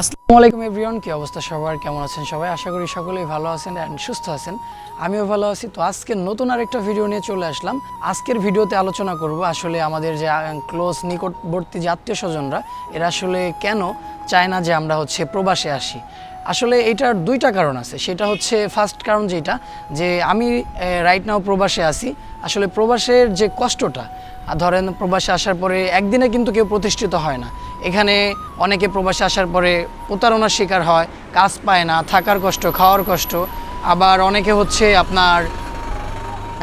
আসসালামু আলাইকুম এভরিওয়ান, কি অবস্থা সবার? কেমন আছেন সবাই? আশা করি সকলেই ভালো আছেন অ্যান্ড সুস্থ আছেন। আমিও ভালো আছি। তো আজকে নতুন আরেকটা ভিডিও নিয়ে চলে আসলাম। আজকের ভিডিওতে আলোচনা করব আসলে আমাদের যে ক্লোজ নিকটবর্তী যে আত্মীয় স্বজনরা, এরা আসলে কেন চায় না যে আমরা হচ্ছে প্রবাসে আসি? আসলে এটার দুইটা কারণ আছে। সেটা হচ্ছে ফার্স্ট কারণ যেটা, যে আমি রাইট নাও প্রবাসে আছি। আসলে প্রবাসের যে কষ্টটা ধরেন প্রবাসে আসার পরে একদিনে কিন্তু কেউ প্রতিষ্ঠিত হয় না। এখানে অনেকে প্রবাসে আসার পরে প্রতারণার শিকার হয়, কাজ পায় না, থাকার কষ্ট, খাওয়ার কষ্ট। আবার অনেকে হচ্ছে আপনার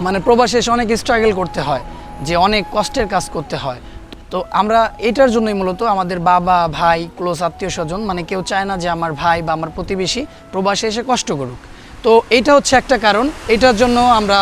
মানে প্রবাসে এসে অনেক স্ট্রাগল করতে হয়, যে অনেক কষ্টের কাজ করতে হয়। তো আমরা এটার জন্যই মূলত আমাদের বাবা, ভাই, ক্লোজ আত্মীয় স্বজন মানে কেউ চায় না যে আমার ভাই বা আমার প্রতিবেশী প্রবাসে এসে কষ্ট করুক। তো এটা হচ্ছে একটা কারণ। এটার জন্য আমরা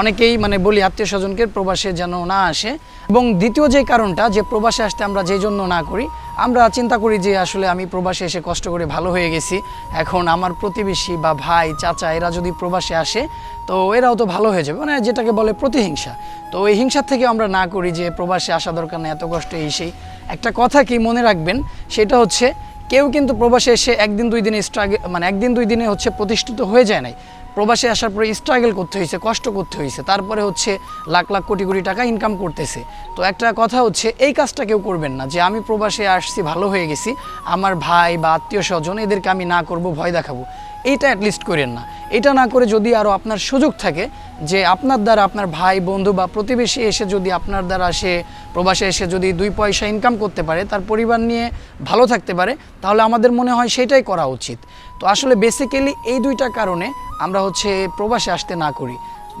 অনেকেই মানে বলি আত্মীয় স্বজনকে প্রবাসে যেন না আসে। এবং দ্বিতীয় যে কারণটা, যে প্রবাসে আসতে আমরা যেই জন্য না করি, আমরা চিন্তা করি যে আসলে আমি প্রবাসে এসে কষ্ট করে ভালো হয়ে গেছি। এখন আমার প্রতিবেশী বা ভাই, চাচা, এরা যদি প্রবাসে আসে, তো এরাও তো ভালো হয়ে যাবে। মানে যেটাকে বলে প্রতিহিংসা। তো এই হিংসার থেকে আমরা না করি যে প্রবাসে আসা দরকার নেই, এত কষ্ট এই সেই। একটা কথা কি মনে রাখবেন? সেটা হচ্ছে, কেউ কিন্তু প্রবাসে এসে একদিন দুই দিনে স্ট্রাগল মানে একদিন দুই দিনে হচ্ছে প্রতিষ্ঠিত হয়ে যায় নাই। প্রবাসে আসার পরে স্ট্রাগল করতে হয়েছে, কষ্ট করতে হয়েছে, তারপরে হচ্ছে লাখ লাখ কোটি কোটি টাকা ইনকাম করতেছে। তো একটা কথা হচ্ছে, এই কাজটা কেউ করবেন না। যে আমি প্রবাসে আসছি, ভালো হয়ে গেছি, আমার ভাই বা আত্মীয় স্বজন এদেরকে আমি না করব, ভয় দেখাবো। এইটা অ্যাটলিস্ট করেন না। এটা না করে যদি আরও আপনার সুযোগ থাকে যে আপনার দ্বারা আপনার ভাই, বন্ধু বা প্রতিবেশী এসে যদি আপনার দ্বারা সে প্রবাসে এসে যদি দুই পয়সা ইনকাম করতে পারে, তার পরিবার নিয়ে ভালো থাকতে পারে, তাহলে আমাদের মনে হয় সেটাই করা উচিত। তো আসলে বেসিক্যালি এই দুইটা কারণে আমরা হচ্ছে প্রবাসে আসতে না করি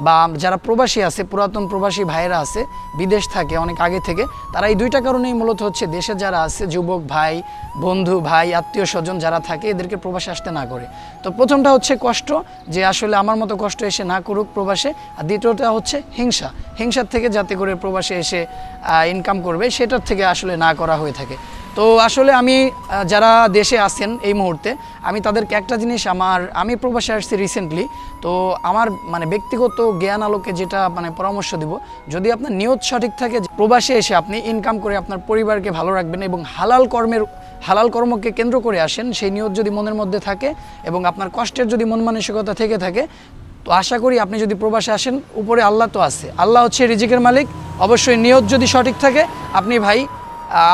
বা যারা প্রবাসী আছে, পুরাতন প্রবাসী ভাইয়েরা আছে, বিদেশ থাকে অনেক আগে থেকে, তারা এই দুইটা কারণেই মূলত হচ্ছে দেশে যারা আছে, যুবক ভাই, বন্ধু ভাই, আত্মীয় স্বজন যারা থাকে, এদেরকে প্রবাসে আসতে না করে। তো প্রথমটা হচ্ছে কষ্ট, যে আসলে আমার মতো কষ্ট এসে না করুক প্রবাসে, আর দ্বিতীয়টা হচ্ছে হিংসা। হিংসার থেকে যাতে করে প্রবাসে এসে ইনকাম করবে, সেটার থেকে আসলে না করা হয়ে থাকে। তো আসলে আমি যারা দেশে আছেন এই মুহূর্তে, আমি তাদেরকে একটা জিনিস আমার, আমি প্রবাসে আসছি রিসেন্টলি তো আমার মানে ব্যক্তিগত জ্ঞান আলোকে যেটা মানে পরামর্শ দিব, যদি আপনার নিয়ত সঠিক থাকে প্রবাসে এসে আপনি ইনকাম করে আপনার পরিবারকে ভালো রাখবেন এবং হালাল কর্মের, হালাল কর্মকে কেন্দ্র করে আসেন, সেই নিয়ত যদি মনের মধ্যে থাকে এবং আপনার কষ্টের যদি মন মানসিকতা থেকে থাকে, তো আশা করি আপনি যদি প্রবাসে আসেন, উপরে আল্লাহ তো আছে। আল্লাহ হচ্ছে রিজিকের মালিক, অবশ্যই নিয়ত যদি সঠিক থাকে, আপনি ভাই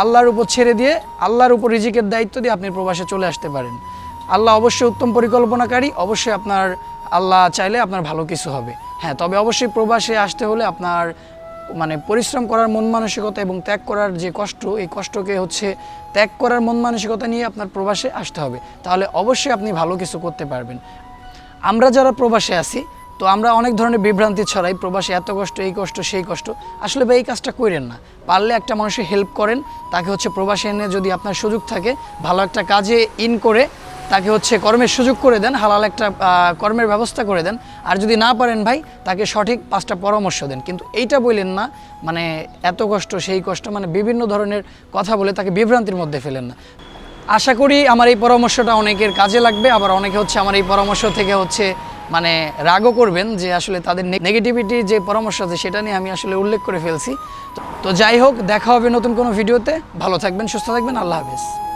আল্লাহর উপর ছেড়ে দিয়ে আল্লাহর উপর রিজিকের দায়িত্ব দিয়ে আপনি প্রবাসে চলে আসতে পারেন। আল্লাহ অবশ্যই উত্তম পরিকল্পনাকারী, অবশ্যই আপনার আল্লাহ চাইলে আপনার ভালো কিছু হবে। হ্যাঁ তবে অবশ্যই প্রবাসে আসতে হলে আপনার মানে পরিশ্রম করার মন মানসিকতা এবং ত্যাগ করার যে কষ্ট, এই কষ্টকে হচ্ছে ত্যাগ করার মন মানসিকতা নিয়ে আপনার প্রবাসে আসতে হবে। তাহলে অবশ্যই আপনি ভালো কিছু করতে পারবেন। আমরা যারা প্রবাসে আছি তো আমরা অনেক ধরনের বিভ্রান্তি ছড়াই, প্রবাসে এত কষ্ট, এই কষ্ট, সেই কষ্ট। আসলে ভাই, এই কাজটা করেন না। পারলে একটা মানুষের হেল্প করেন, তাকে হচ্ছে প্রবাসে এনে যদি আপনার সুযোগ থাকে, ভালো একটা কাজে ইন করে, তাকে হচ্ছে কর্মের সুযোগ করে দেন, হালাল একটা কর্মের ব্যবস্থা করে দেন। আর যদি না পারেন ভাই, তাকে সঠিক পাঁচটা পরামর্শ দেন। কিন্তু এইটা বললেন না মানে এত কষ্ট, সেই কষ্ট মানে বিভিন্ন ধরনের কথা বলে তাকে বিভ্রান্তির মধ্যে ফেলেন না। আশা করি আমার এই পরামর্শটা অনেকের কাজে লাগবে। আবার অনেকে হচ্ছে আমার এই পরামর্শ থেকে হচ্ছে মানে রাগও করবেন যে আসলে তাদের নেগেটিভিটি যে পরামর্শ আছে সেটা নিয়ে আমি আসলে উল্লেখ করে ফেলছি। তো- যাই হোক, দেখা হবে নতুন কোনো ভিডিওতে। ভালো থাকবেন, সুস্থ থাকবেন, আল্লাহ হাফেজ।